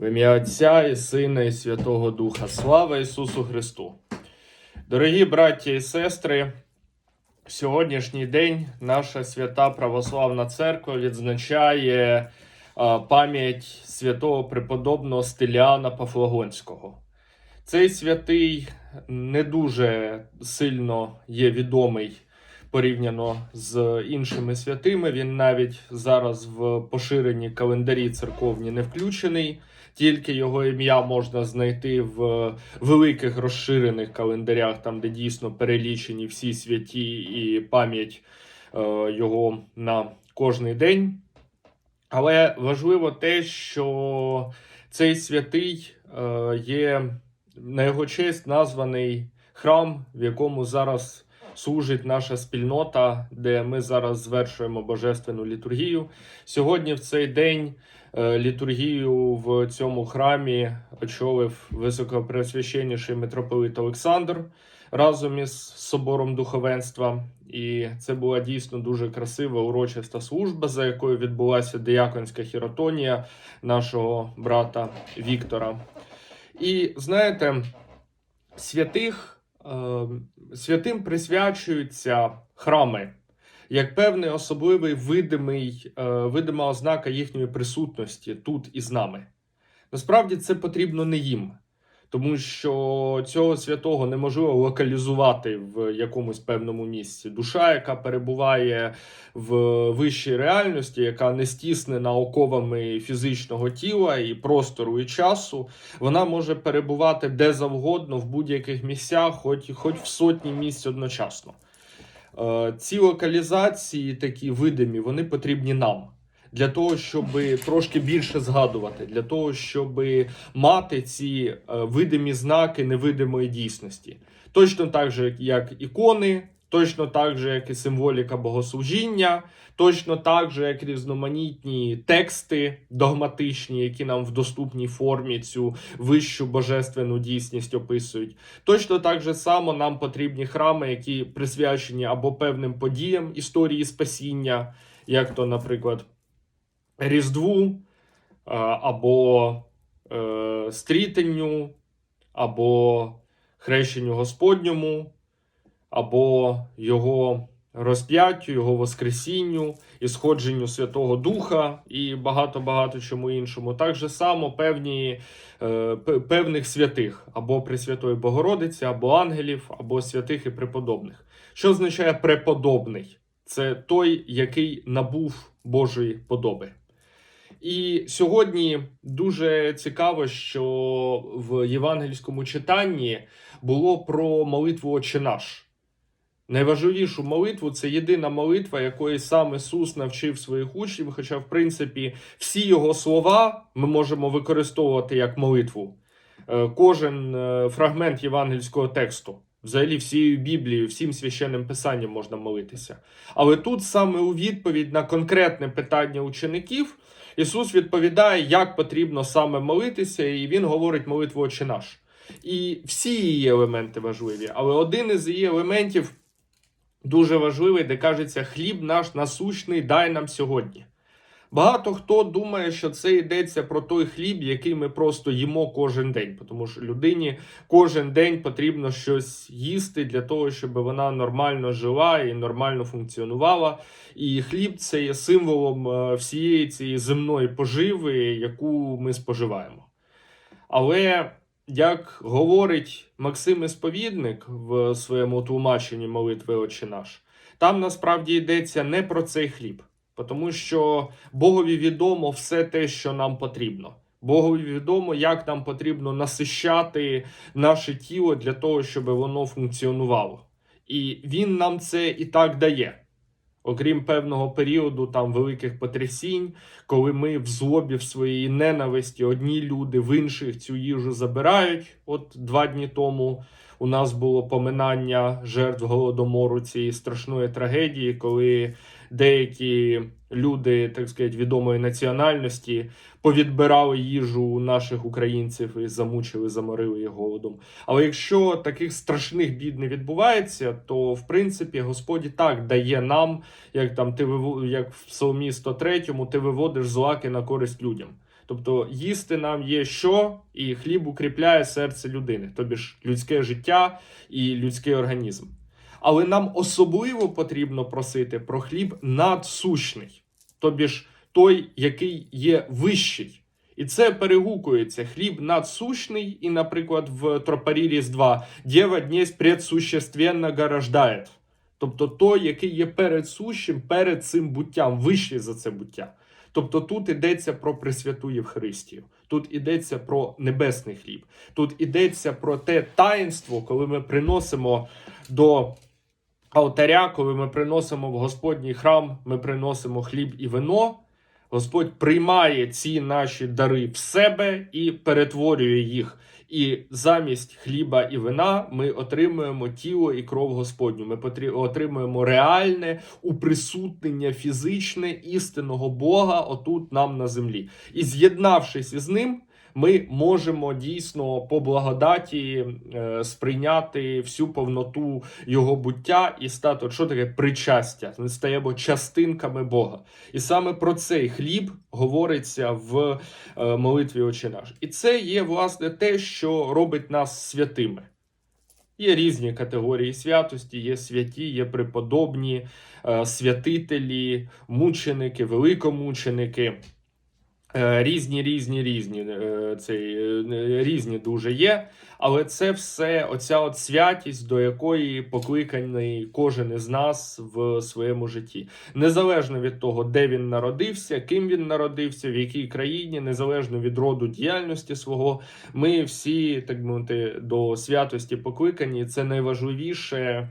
В ім'я Отця і Сина, і Святого Духа. Слава Ісусу Христу! Дорогі браті і сестри, в сьогоднішній день наша свята Православна Церква відзначає а, пам'ять святого преподобного Стиліана Пафлагонського. Цей святий не дуже сильно є відомий порівняно з іншими святими. Він навіть зараз в поширені календарі церковні не включений. Тільки його ім'я можна знайти в великих розширених календарях, там де дійсно перелічені всі святі і пам'ять е, його на кожний день. Але важливо те, що цей святий е, є на його честь названий храм, в якому зараз служить наша спільнота, де ми зараз звершуємо божественну літургію. Сьогодні, в цей день, е, літургію в цьому храмі очолив високопреосвященніший митрополит Олександр разом із собором духовенства. І це була дійсно дуже красива урочиста служба, за якою відбулася дияконська хіротонія нашого брата Віктора. І знаєте, святих, е, святим присвячуються храми як певний особливий видимий, е, видима ознака їхньої присутності тут і з нами. Насправді це потрібно не їм, тому що цього святого неможливо локалізувати в якомусь певному місці. Душа, яка перебуває в вищій реальності, яка не стіснена оковами фізичного тіла і простору і часу, вона може перебувати де завгодно в будь-яких місцях, хоч, хоч в сотні місць одночасно. Е, Ці локалізації, такі видимі, вони потрібні нам. Для того, щоб трошки більше згадувати, для того, щоб мати ці е, видимі знаки невидимої дійсності. Точно так же, як ікони, точно так же, як і символіка богослужіння, точно так же, як різноманітні тексти догматичні, які нам в доступній формі цю вищу божественну дійсність описують. Точно так же само нам потрібні храми, які присвячені або певним подіям історії спасіння, як то, наприклад. Різдву, або е, стрітенню, або хрещенню Господньому, або Його розп'яттю, Його Воскресінню, і сходженню Святого Духа і багато-багато чому іншому. Так же само певні, е, певних святих, або Пресвятої Богородиці, або ангелів, або святих і преподобних. Що означає преподобний? Це той, який набув Божої подоби. І сьогодні дуже цікаво, що в євангельському читанні було про молитву «Отче наш». Найважливішу молитву це єдина молитва, якої сам Ісус навчив своїх учнів. Хоча, в принципі, всі його слова ми можемо використовувати як молитву. Е, Кожен е, фрагмент євангельського тексту, взагалі всією Біблією, всім священним писанням можна молитися. Але тут саме у відповідь на конкретне питання учеників Ісус відповідає, як потрібно саме молитися, і Він говорить молитву «Отче наш». І всі її елементи важливі, але один із її елементів дуже важливий, де кажеться хліб наш насущний дай нам сьогодні. Багато хто думає, що це йдеться про той хліб, який ми просто їмо кожен день, тому що людині кожен день потрібно щось їсти для того, щоб вона нормально жила і нормально функціонувала. І хліб це є символом е, всієї цієї земної поживи, яку ми споживаємо. Але як говорить Максим Ісповідник в своєму тлумаченні молитви «Отче наш, там насправді йдеться не про цей хліб, тому що Богові відомо все те, що нам потрібно. Богові відомо, як нам потрібно насищати наше тіло для того, щоб воно функціонувало. І він нам це і так дає. Окрім певного періоду там великих потрясінь, коли ми в злобі в своїй ненависті одні люди в інших цю їжу забирають. От два дні тому у нас було поминання жертв голодомору цієї страшної трагедії, коли деякі люди, так сказати, відомої національності повідбирали їжу у наших українців і замучили, заморили їх голодом. Але якщо таких страшних бід не відбувається, то в принципі Господь так дає нам, як там ти як в Псалмі 103, ти виводиш злаки на користь людям. Тобто їсти нам є що, і хліб укріпляє серце людини, тобі ж людське життя і людський організм. Але нам особливо потрібно просити про хліб надсущний, тобі ж той, який є вищий. І це перегукується хліб надсущний, і, наприклад, в тропарі Різдва Дєва днесь предсущественного рождає. Тобто той, який є передсущим, перед цим буттям, вищий за це буття. Тобто тут йдеться про Пресвяту Євхаристію, тут йдеться про небесний хліб, тут йдеться про те таїнство, коли ми приносимо до алтаря, коли ми приносимо в Господній храм, ми приносимо хліб і вино. Господь приймає ці наші дари в себе і перетворює їх. І замість хліба і вина ми отримуємо тіло і кров Господню. Ми отримуємо реальне уприсутнення фізичне істинного Бога отут нам на землі. І з'єднавшись із ним, ми можемо дійсно по благодаті е, сприйняти всю повноту його буття і стати, що таке причастя. Ми стаємо частинками Бога. І саме про цей хліб говориться в е, молитві Отче наш. І це є власне те, що робить нас святими. Є різні категорії святості, є святі, є преподобні, е, святителі, мученики, великомученики. Е, Різні, різні, різні е, цей, е, різні дуже є. Але це все оця от святість, до якої покликаний кожен із нас в своєму житті. Незалежно від того, де він народився, ким він народився, в якій країні, незалежно від роду діяльності свого, ми всі, так мовити, до святості покликані. Це найважливіше.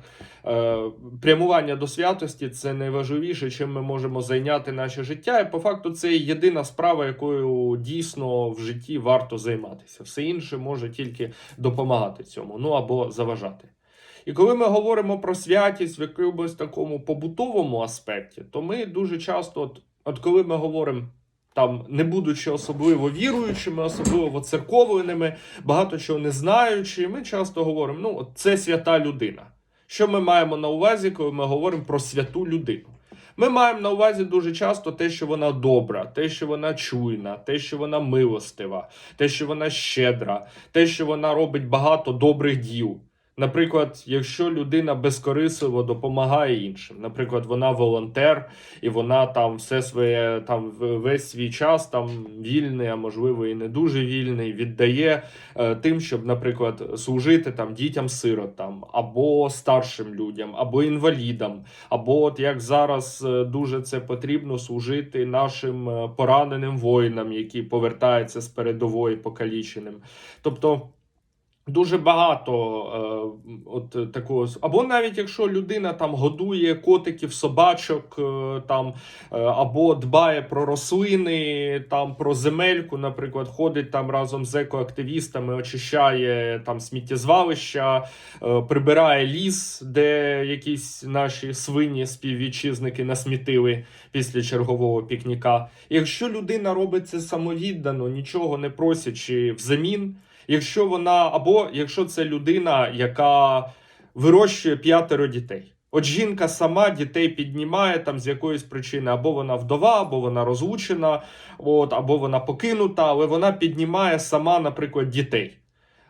Е, прямування до святості це найважливіше, чим ми можемо зайняти наше життя. І по факту це єдина справа, якою дійсно в житті варто займатися. Все інше може тільки допомагати цьому, ну або заважати. І коли ми говоримо про святість в якомусь такому побутовому аспекті, то ми дуже часто, от, от коли ми говоримо. Там, не будучи особливо віруючими, особливо церковними, багато чого не знаючи, ми часто говоримо: ну, це свята людина. Що ми маємо на увазі, коли ми говоримо про святу людину? Ми маємо на увазі дуже часто те, що вона добра, те, що вона чуйна, те, що вона милостива, те, що вона щедра, те, що вона робить багато добрих діл. Наприклад, якщо людина безкорисливо допомагає іншим, наприклад, вона волонтер, і вона там все своє там весь свій час там вільний, а можливо і не дуже вільний, віддає е, тим, щоб, наприклад, служити там дітям-сиротам, або старшим людям, або інвалідам, або от як зараз е, дуже це потрібно служити нашим е, пораненим воїнам, які повертаються з передової покаліченим. Тобто. Дуже багато е, от такого або навіть якщо людина там годує котиків, собачок, е, там е, або дбає про рослини, там про земельку, наприклад, ходить там разом з екоактивістами, очищає там сміттєзвалища, е, прибирає ліс, де якісь наші свині співвітчизники насмітили після чергового пікніка. Якщо людина робить це самовіддано, нічого не просячи взамін. Якщо вона, або якщо це людина, яка вирощує п'ятеро дітей. От жінка сама дітей піднімає там з якоїсь причини, або вона вдова, або вона розлучена, от, або вона покинута, але вона піднімає сама, наприклад, дітей,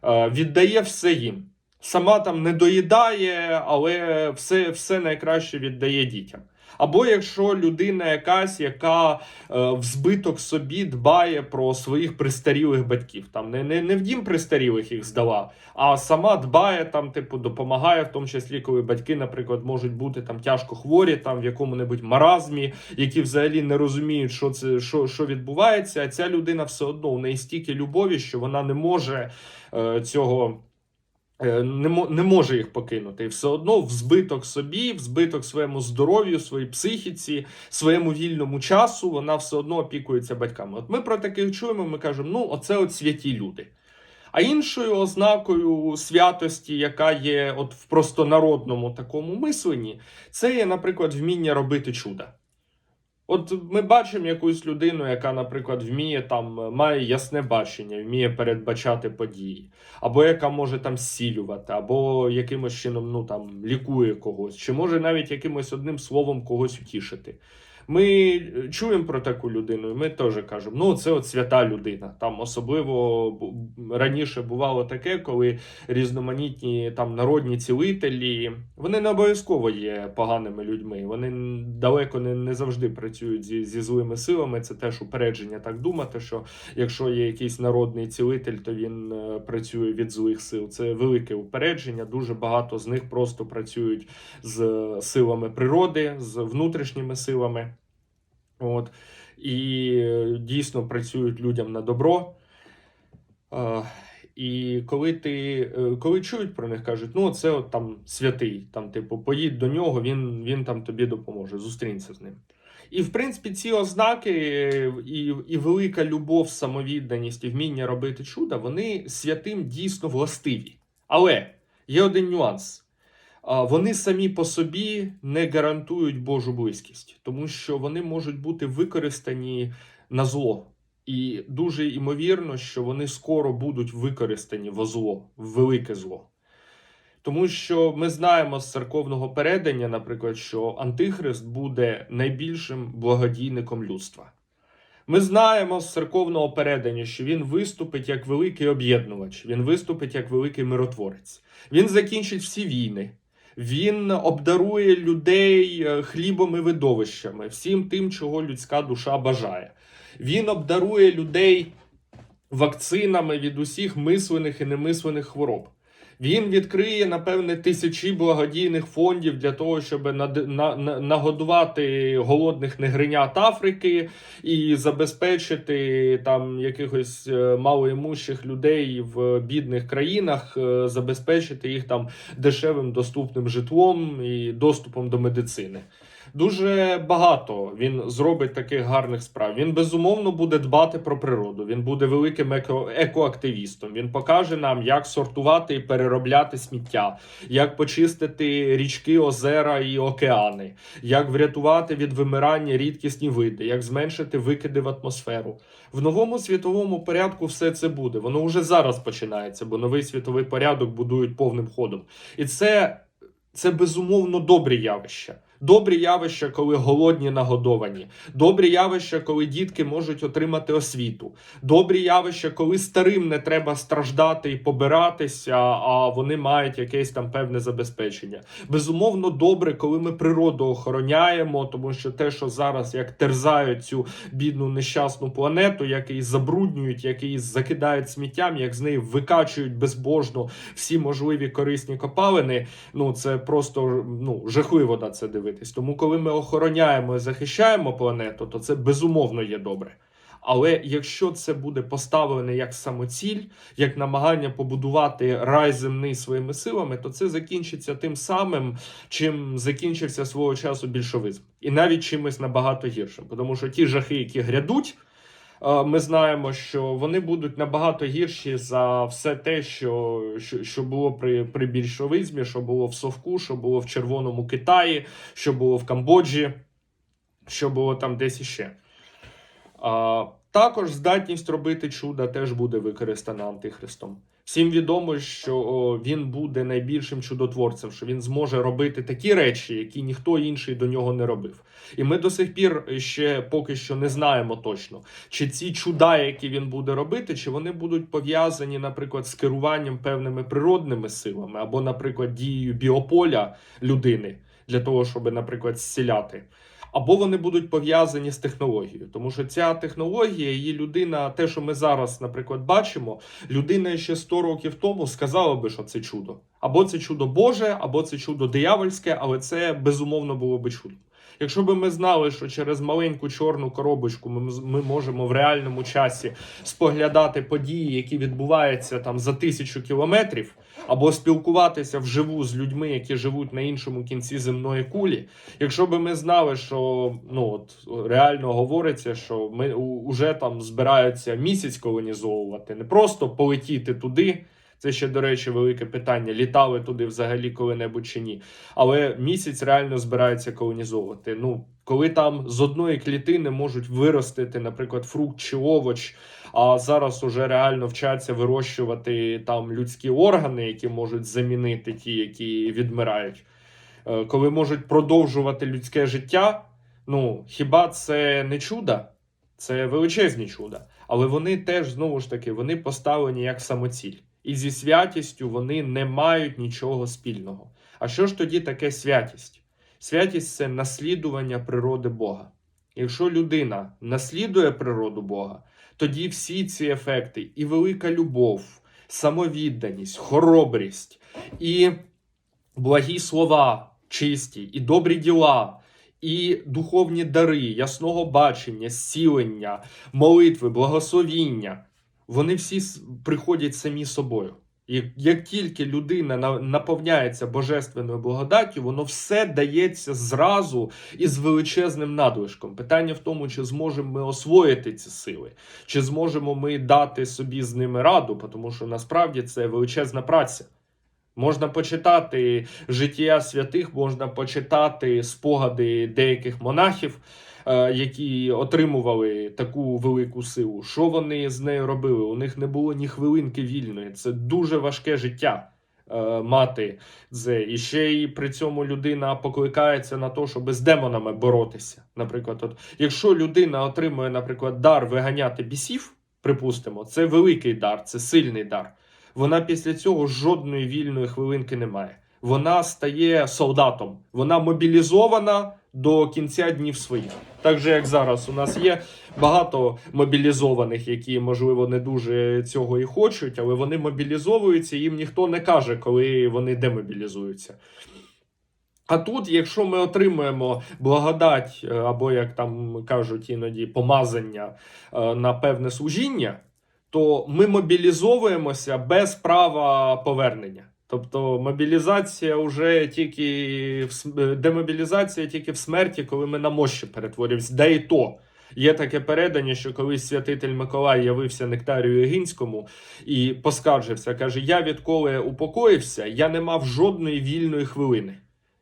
е, віддає все їм. Сама там не доїдає, але все, все найкраще віддає дітям. Або якщо людина якась, яка е, в збиток собі дбає про своїх престарілих батьків, там не, не, не в дім престарілих їх здала, а сама дбає там, типу, допомагає, в тому числі, коли батьки, наприклад, можуть бути там тяжко хворі, там в якому-небудь маразмі, які взагалі не розуміють, що це що, що відбувається. А ця людина все одно в неї стільки любові, що вона не може е, цього. Е, Не, не може їх покинути. І все одно в збиток собі, в збиток своєму здоров'ю, своїй психіці, своєму вільному часу, вона все одно опікується батьками. От ми про таких чуємо, ми кажемо, ну, оце от святі люди. А іншою ознакою святості, яка є от в простонародному такому мисленні, це є, наприклад, вміння робити чуда. От ми бачимо якусь людину, яка, наприклад, вміє там, має ясне бачення, вміє передбачати події, або яка може там сілювати, або якимось чином ну, там, лікує когось, чи може навіть якимось одним словом когось утішити. Ми чуємо про таку людину, і ми теж кажемо: ну це от свята людина. Там особливо раніше бувало таке, коли різноманітні там народні цілителі, вони не обов'язково є поганими людьми. Вони далеко не, не завжди працюють зі, зі злими силами. Це теж упередження так думати, що якщо є якийсь народний цілитель, то він е, працює від злих сил. Це велике упередження. Дуже багато з них просто працюють з силами природи, з внутрішніми силами. От. І е, дійсно працюють людям на добро. І коли ти е, коли чують про них, кажуть, ну це от там святий, там, типу, поїдь до нього, він, він там тобі допоможе, зустрінься з ним. І в принципі, ці ознаки і, і велика любов, самовідданість і вміння робити чуда, вони святим дійсно властиві. Але є один нюанс. Вони самі по собі не гарантують Божу близькість, тому що вони можуть бути використані на зло. І дуже ймовірно, що вони скоро будуть використані во зло, в велике зло. Тому що ми знаємо з церковного передання, наприклад, що Антихрист буде найбільшим благодійником людства. Ми знаємо з церковного передання, що він виступить як великий об'єднувач, він виступить як великий миротворець. Він закінчить всі війни. Він обдарує людей е, хлібом і видовищами, всім тим, чого людська душа бажає. Він обдарує людей вакцинами від усіх мислених і немислених хвороб. Він відкриє, напевне, тисячі благодійних фондів для того, щоб нагодувати голодних негринят Африки і забезпечити там якихось е, малоімущих людей в бідних країнах, е, забезпечити їх там дешевим доступним житлом і доступом до медицини. Дуже багато він зробить таких гарних справ. Він безумовно буде дбати про природу. Він буде великим еко- екоактивістом. Він покаже нам, як сортувати і переробляти сміття, як почистити річки, озера і океани, як врятувати від вимирання рідкісні види, як зменшити викиди в атмосферу. В новому світовому порядку все це буде. Воно вже зараз починається, бо новий світовий порядок будують повним ходом. І це, це безумовно добрі явища. Добрі явища, коли голодні нагодовані, добрі явища, коли дітки можуть отримати освіту, добрі явища, коли старим не треба страждати і побиратися, а вони мають якесь там певне забезпечення. Безумовно, добре, коли ми природу охороняємо, тому що те, що зараз як терзають цю бідну нещасну планету, як її забруднюють, як її закидають сміттям, як з неї викачують безбожно всі можливі корисні копалини. Ну це просто ну жахливо на це дивитись. Тому, коли ми охороняємо і захищаємо планету, то це безумовно є добре. Але якщо це буде поставлено як самоціль, як намагання побудувати рай земний своїми силами, то це закінчиться тим самим, чим закінчився свого часу більшовизм, і навіть чимось набагато гіршим. Тому що ті жахи, які грядуть, ми знаємо, що вони будуть набагато гірші за все те, що, що, що було при, при більшовизмі, що було в Совку, що було в Червоному Китаї, що було в Камбоджі, що було там десь іще. А, також здатність робити чуда теж буде використана антихристом. Всім відомо, що він буде найбільшим чудотворцем, що він зможе робити такі речі, які ніхто інший до нього не робив. І ми до сих пір ще поки що не знаємо точно, чи ці чуда, які він буде робити, чи вони будуть пов'язані, наприклад, з керуванням певними природними силами, або, наприклад, дією біополя людини для того, щоб, наприклад, зціляти. Або вони будуть пов'язані з технологією, тому що ця технологія, її людина, те, що ми зараз, наприклад, бачимо, людина ще 100 років тому сказала би, що це чудо. Або це чудо Боже, або це чудо диявольське, але це безумовно було би чудо. Якщо б ми знали, що через маленьку чорну коробочку ми, ми можемо в реальному часі споглядати події, які відбуваються там за тисячу кілометрів, або спілкуватися вживу з людьми, які живуть на іншому кінці земної кулі, якщо б ми знали, що ну от реально говориться, що ми уже там збираються місяць колонізовувати, не просто полетіти туди. Це ще, до речі, велике питання: літали туди взагалі коли-небудь чи ні. Але місяць реально збираються колонізовувати. Ну, коли там з одної клітини можуть виростити, наприклад, фрукт чи овоч, а зараз уже реально вчаться вирощувати там людські органи, які можуть замінити ті, які відмирають. Е, Коли можуть продовжувати людське життя, Ну, хіба це не чудо? Це величезні чуда. Але вони теж, знову ж таки, вони поставлені як самоціль. І зі святістю вони не мають нічого спільного. А що ж тоді таке святість? Святість це наслідування природи Бога. Якщо людина наслідує природу Бога, тоді всі ці ефекти, і велика любов, самовідданість, хоробрість, і благі слова, чисті, і добрі діла, і духовні дари, ясного бачення, зцілення, молитви, благословіння, вони всі приходять самі собою. І як тільки людина наповняється божественною благодаттю, воно все дається зразу і з величезним надлишком. Питання в тому, чи зможемо ми освоїти ці сили, чи зможемо ми дати собі з ними раду, тому що насправді це величезна праця. Можна почитати життя святих, можна почитати спогади деяких монахів, які отримували таку велику силу. Що вони з нею робили? У них не було ні хвилинки вільної. Це дуже важке життя е, мати це. І ще й при цьому людина покликається на те, щоб з демонами боротися. Наприклад, от, якщо людина отримує, наприклад, дар виганяти бісів, припустимо, це великий дар, це сильний дар. Вона після цього жодної вільної хвилинки не має. Вона стає солдатом, вона мобілізована до кінця днів своїх. Так же, як зараз, у нас є багато мобілізованих, які, можливо, не дуже цього і хочуть, але вони мобілізовуються, їм ніхто не каже, коли вони демобілізуються. А тут, якщо ми отримуємо благодать, е, або, як там кажуть іноді, помазання е, на певне служіння, то ми мобілізовуємося без права повернення. Тобто мобілізація вже тільки в е, демобілізація тільки в смерті, коли ми на мощі перетворюємося. Де і то. Є таке передання, що колись святитель Миколай явився Нектарію Єгинському і поскаржився. Каже: Я відколи упокоївся, я не мав жодної вільної хвилини.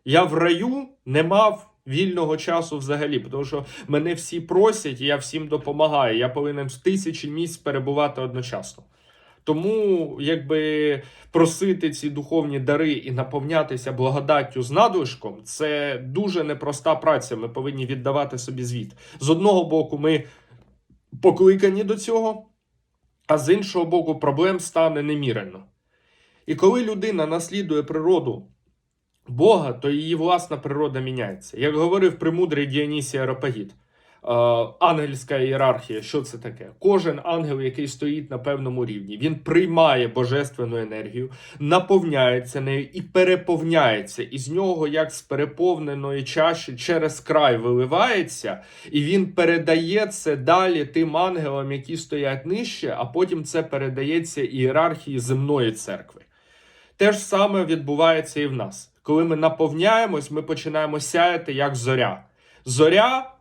Я в раю не мав вільного часу взагалі, тому що мене всі просять, і я всім допомагаю. Я повинен в тисячі місць перебувати одночасно. Тому, якби просити ці духовні дари і наповнятися благодаттю з надлишком, це дуже непроста праця. Ми повинні віддавати собі звіт. З одного боку, ми покликані до цього, а з іншого боку, проблем стане немірено. І коли людина наслідує природу Бога, то її власна природа міняється. Як говорив премудрий Діонісій Аропагіт, ангельська ієрархія, що це таке? Кожен ангел, який стоїть на певному рівні, він приймає божественну енергію, наповняється нею і переповняється. І з нього, як з переповненої чаші, через край виливається, і він передає це далі тим ангелам, які стоять нижче, а потім це передається ієрархії земної церкви. Те ж саме відбувається і в нас. Коли ми наповняємось, ми починаємо сяяти як зоря. Зоря,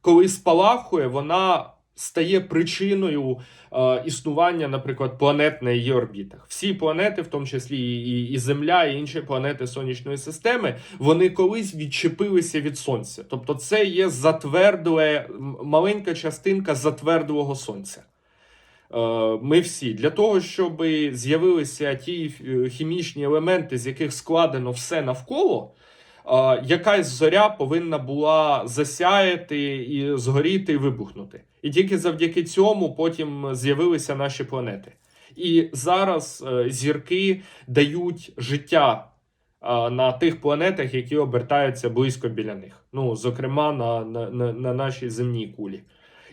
коли спалахує, вона стає причиною е, існування, наприклад, планет на її орбітах. Всі планети, в тому числі і, і Земля, і інші планети сонячної системи, вони колись відчепилися від сонця. Тобто, це є затвердле, маленька частинка затвердлого сонця. Е, Ми всі для того, щоб з'явилися ті е, хімічні елементи, з яких складено все навколо, якась зоря повинна була засяяти і згоріти і вибухнути. І тільки завдяки цьому потім з'явилися наші планети. І зараз е, зірки дають життя е, на тих планетах, які обертаються близько біля них. Ну, зокрема, на, на, на, на нашій земній кулі.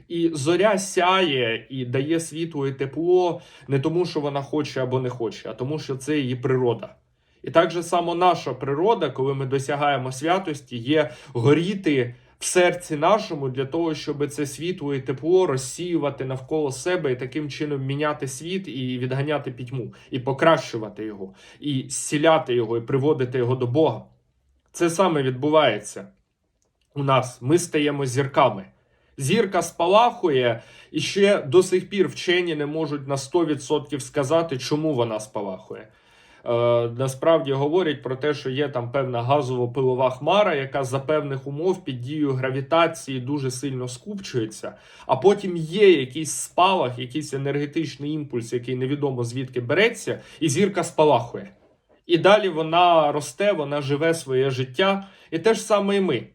І зоря сяє і дає світло і тепло не тому, що вона хоче або не хоче, а тому, що це її природа. І так же само наша природа, коли ми досягаємо святості, є горіти в серці нашому для того, щоб це світло і тепло розсіювати навколо себе і таким чином міняти світ і відганяти пітьму, і покращувати його, і зціляти його, і приводити його до Бога. Це саме відбувається у нас. Ми стаємо зірками. Зірка спалахує, і ще до сих пір вчені не можуть на 100% сказати, чому вона спалахує. Е, насправді говорять про те, що є там певна газово-пилова хмара, яка за певних умов під дією гравітації дуже сильно скупчується. А потім є якийсь спалах, якийсь енергетичний імпульс, який невідомо звідки береться, і зірка спалахує. І далі вона росте, вона живе своє життя. І те ж саме і ми.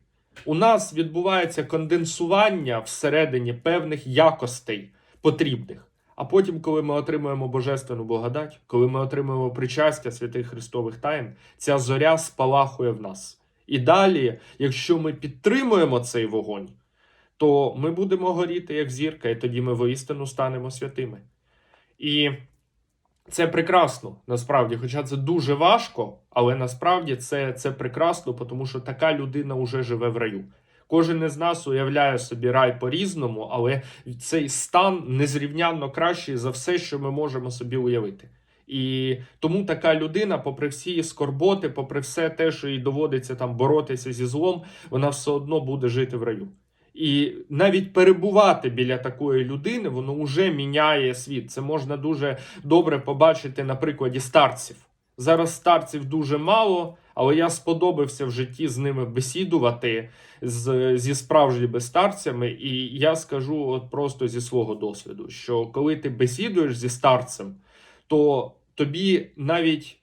У нас відбувається конденсування всередині певних якостей потрібних. А потім, коли ми отримуємо божественну благодать, коли ми отримуємо причастя святих Христових таїн, ця зоря спалахує в нас. І далі, якщо ми підтримуємо цей вогонь, то ми будемо горіти як зірка, і тоді ми воістину станемо святими. І це прекрасно, насправді, хоча це дуже важко, але насправді це, це прекрасно, тому що така людина вже живе в раю. Кожен із нас уявляє собі рай по-різному, але цей стан незрівнянно кращий за все, що ми можемо собі уявити. І тому така людина, попри всі скорботи, попри все те, що їй доводиться там боротися зі злом, вона все одно буде жити в раю. І навіть перебувати біля такої людини, воно вже міняє світ. Це можна дуже добре побачити на прикладі старців. Зараз старців дуже мало, але я сподобався в житті з ними бесідувати з, зі справжніми старцями, і я скажу от просто зі свого досвіду, що коли ти бесідуєш зі старцем, то тобі навіть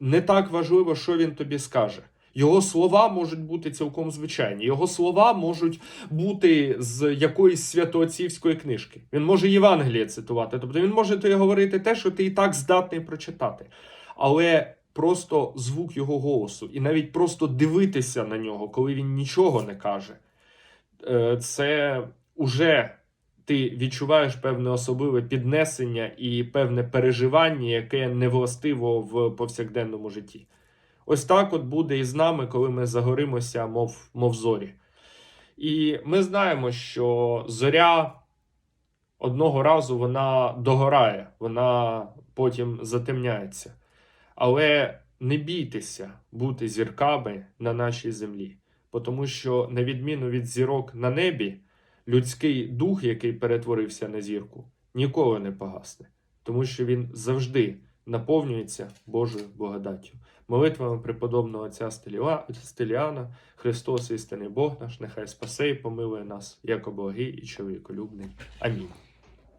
не так важливо, що він тобі скаже. Його слова можуть бути цілком звичайні. Його слова можуть бути з якоїсь святоотцівської книжки. Він може Євангеліє цитувати. Тобто він може тобі говорити те, що ти і так здатний прочитати. Але просто звук його голосу, і навіть просто дивитися на нього, коли він нічого не каже, е, це уже ти відчуваєш певне особливе піднесення і певне переживання, яке не властиво в повсякденному житті. Ось так от буде і з нами, коли ми загоримося, мов, мов зорі. І ми знаємо, що зоря одного разу вона догорає, вона потім затемняється. Але не бійтеся бути зірками на нашій землі, тому що, на відміну від зірок на небі, людський дух, який перетворився на зірку, ніколи не погасне, тому що він завжди наповнюється Божою благодаттю. Молитвами преподобного отця Стеліана, Христос істинний Бог наш, нехай спасе і помилує нас, як благий і чоловіколюбний. Амінь.